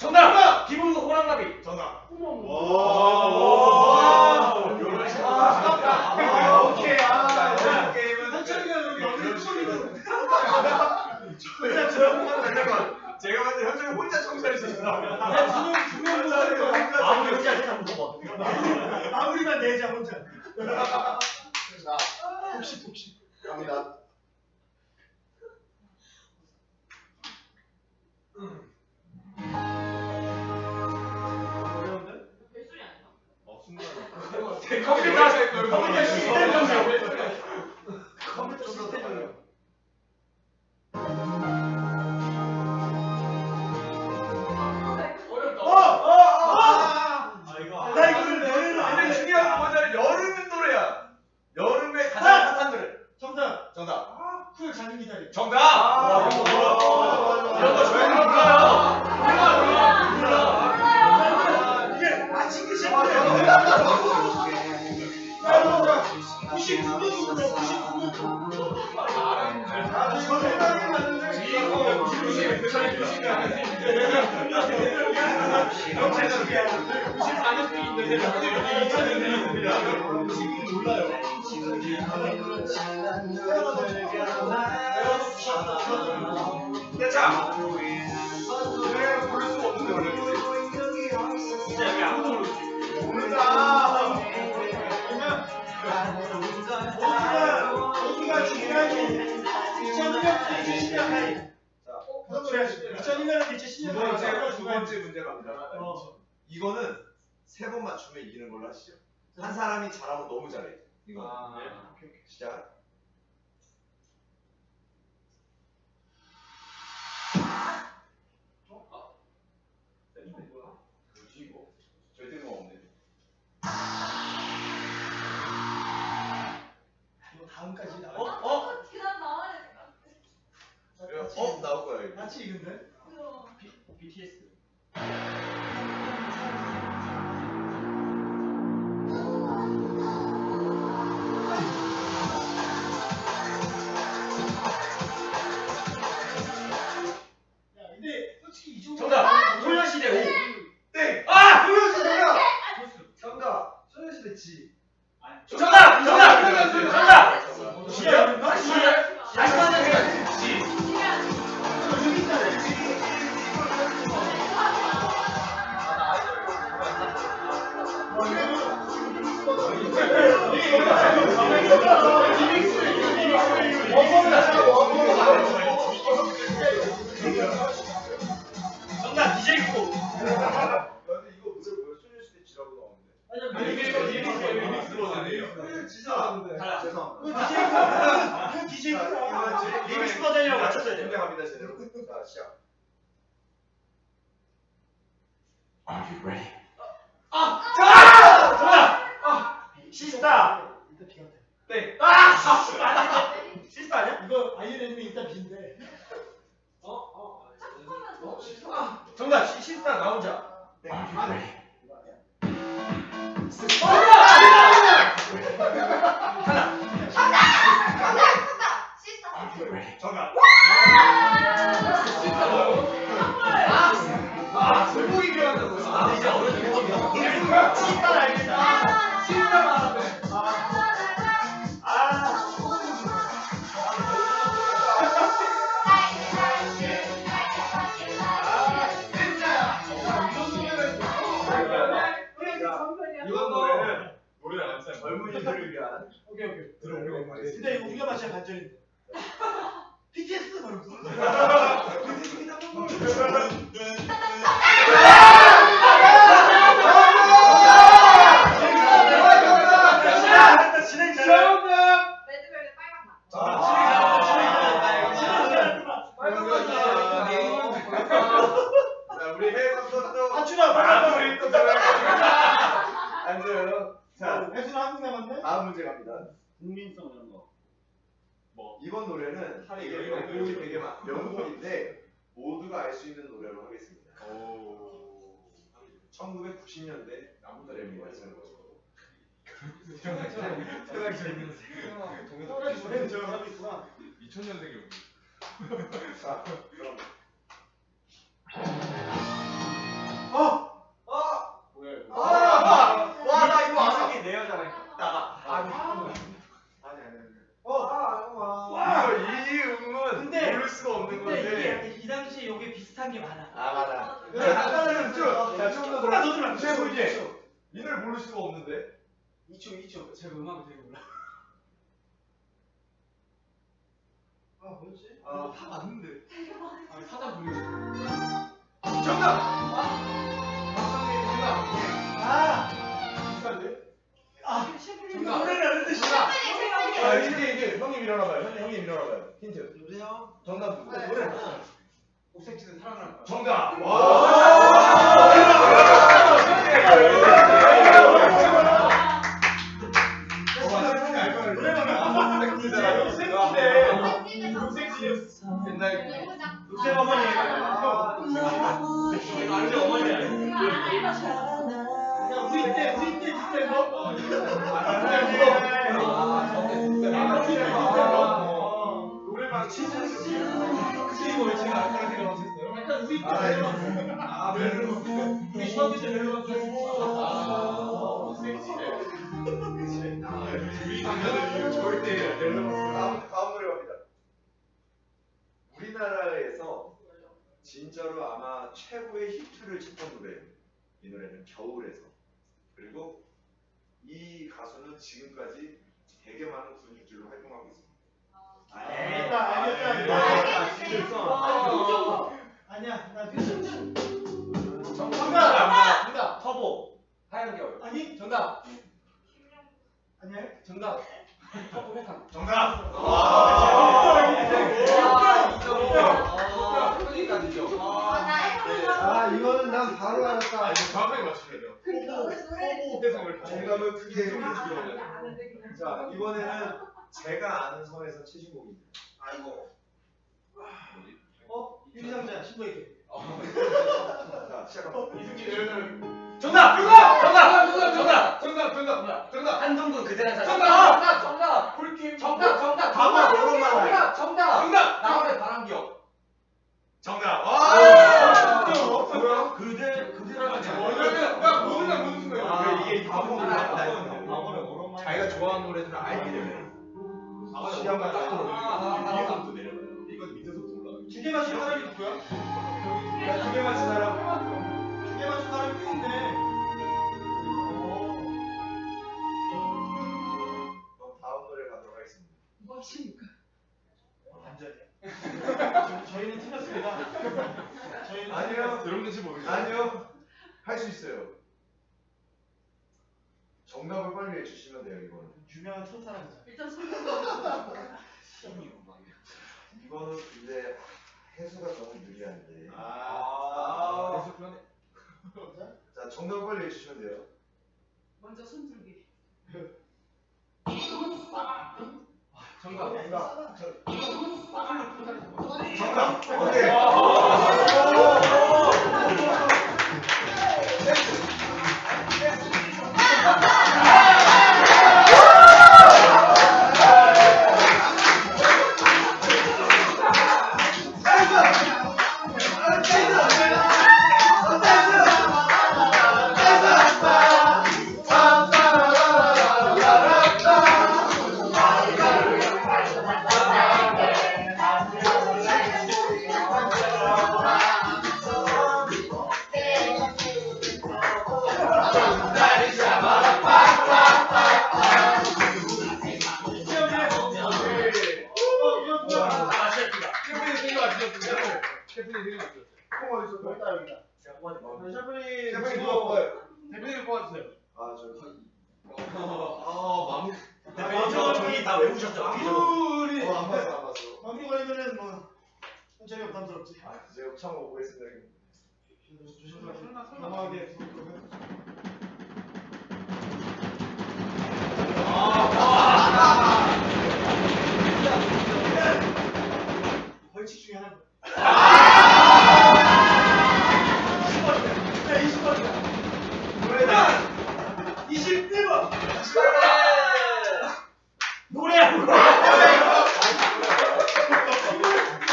정답! 기분도 호랑나비. 정답. 와. 요런 식으로 아, 아, 오케이. 아, 자, 게임은 현철이가 여기 얼굴. 그냥 저런 거 잠깐만. 제가 봤을 때 현정이 혼자 청소할 수 있어. 두명 못할 거야. 아무리 혼자 한 번. 아무리만 내자 혼자. 자, 컴퓨터 컴퓨터 시스템 정리요. 컴퓨터 시스템 좀. 어렵다. 어! 어! 어! 아, 핫한 노래. 정답. 정답. 아, 쿨 자는 기다리. 정답. 아, 이 무슨 무슨 자, 번째 두 번째 문제 갑니다. 어. 이거는 세 번 맞추면 이기는 걸로 하시죠. 한 사람이 잘하면 너무 잘해. 이거 아. 시작. 뭐지 이거? 절대 뭐 없네. 이거 다음까지 나와. 어? 어? 어떻게 난 나와야 돼? 어 나올 거야 이거. 같이 읽은데? 그럼. BTS. Thank you. 그. 그 DJ 자, 그 리믹스 버전이라고 맞췄어야 돼요. 갑니다 제대로. 자 시작. 정답! 시스타. 일단 비가 돼. 땡. 아! 시스타 아니야? 이거 아이유는 일단 비인데. 정답. 시, 시스타 나 혼자. 정답. 아, 골목이 필요하다고. 아, 이제 어느 정도. 시스타는 알겠다. 시스타 이번 노래는 노래를 안 써요. 젊은이들을 위한 오케이 오케이. 들어보는 거예요. 근데 이거 우리가 맞춰야 반전인데. BTS 말고. 진행 잘해. 레드벨벳 빨간 맛. 자, 우리 해선수도 하춘아, 빨리 아, 또. 앉아요. 자, 혜순아 한국 남았네. 다음 문제 갑니다. 국민성 이런 거. 이번 노래는 되게 명곡이 되게 많, 명곡인데 모두가 알 수 있는 노래로 하겠습니다. 1990년대 노래입니다. 또다시 노래는 저 사람 있구나. 2000년생이 자, 그럼 야, 더 들어라. 제 보이지? 이 노래 모를 수가 없는데. 2초 2초 제가 음악을 되게 몰라. 아 뭐였지? 아, 다 맞는데. 아 사다 보여. 정답. 아, 비슷한데? 아, 정답. 노래를 아는데 씨. 아, 정답. 이게 이게 형님 일어나봐요. 형님 형님 일어나봐요. 힌트. 여보세요? 정답? 네. 노래. 옥색지대 사랑할 거야. 정답. 네. 녹색 어머니. 알지 어머니. 야 우리 때 우리 때 진짜 너. 노래방 친구지. 그게 뭐예요? 제가 아까 생각하셨어요? 약간 우리 때 멜로망스. 아, 멜로망스. 우리 중학교 때 멜로망스. 아, 우리 장면은 절대. 다음 다음 노래 갑니다. 우리나라에서 진짜로 아마 최고의 히트를 쳤던 노래예요. 이 노래는 겨울에서. 그리고 이 가수는 지금까지 되게 많은 군인들로 활동하고 있습니다. 알겠다, 알겠다, 알겠다. 아니야, 나 정답. 정답. 정답. 터보. 하얀 겨울. 아니, 정답. 아니야, 정답. 터보 회상. 정답. 아 이거는 난 바로 알았다. 정확하게 맞추셔야 돼요. 호흡 해석을 제가면 크게 자 이번에는 제가 아는 선에서 최신곡입니다. 아이고. 어? 유리상자 신고할게. 자 시작합니다. 이승기 내려가는 정답! 정답! 정답! 정답! 정답! 정답 정답 정답 한동근 그대란 사람. 정답! 정답! 정답! 폴킴 정답! 정답! 다만 여론만 알아요. 정답! 정답! 정답 나만의 바람기억. 정답을 빨리 해주시면 돼요, 이거는. 유명한 첫사랑이죠. 일단 손 이거는 근데 해수가 너무 유리한데. 아 그래서 그러네 자, 정답을 빨리 해주시면 돼요. 먼저 손들기. 정답. 정답. 오케이. 뽑아주세요 아, 저아 마무 저 저희 다 외우셨죠? 마무리 어, 안 봤어, 안 봤어. 마무리 걸리면은 뭐 저희가 부담스럽지. 아, 제가 참고 보겠습니다. 조심스럽게 넘어가게. 벌칙 중에 하나.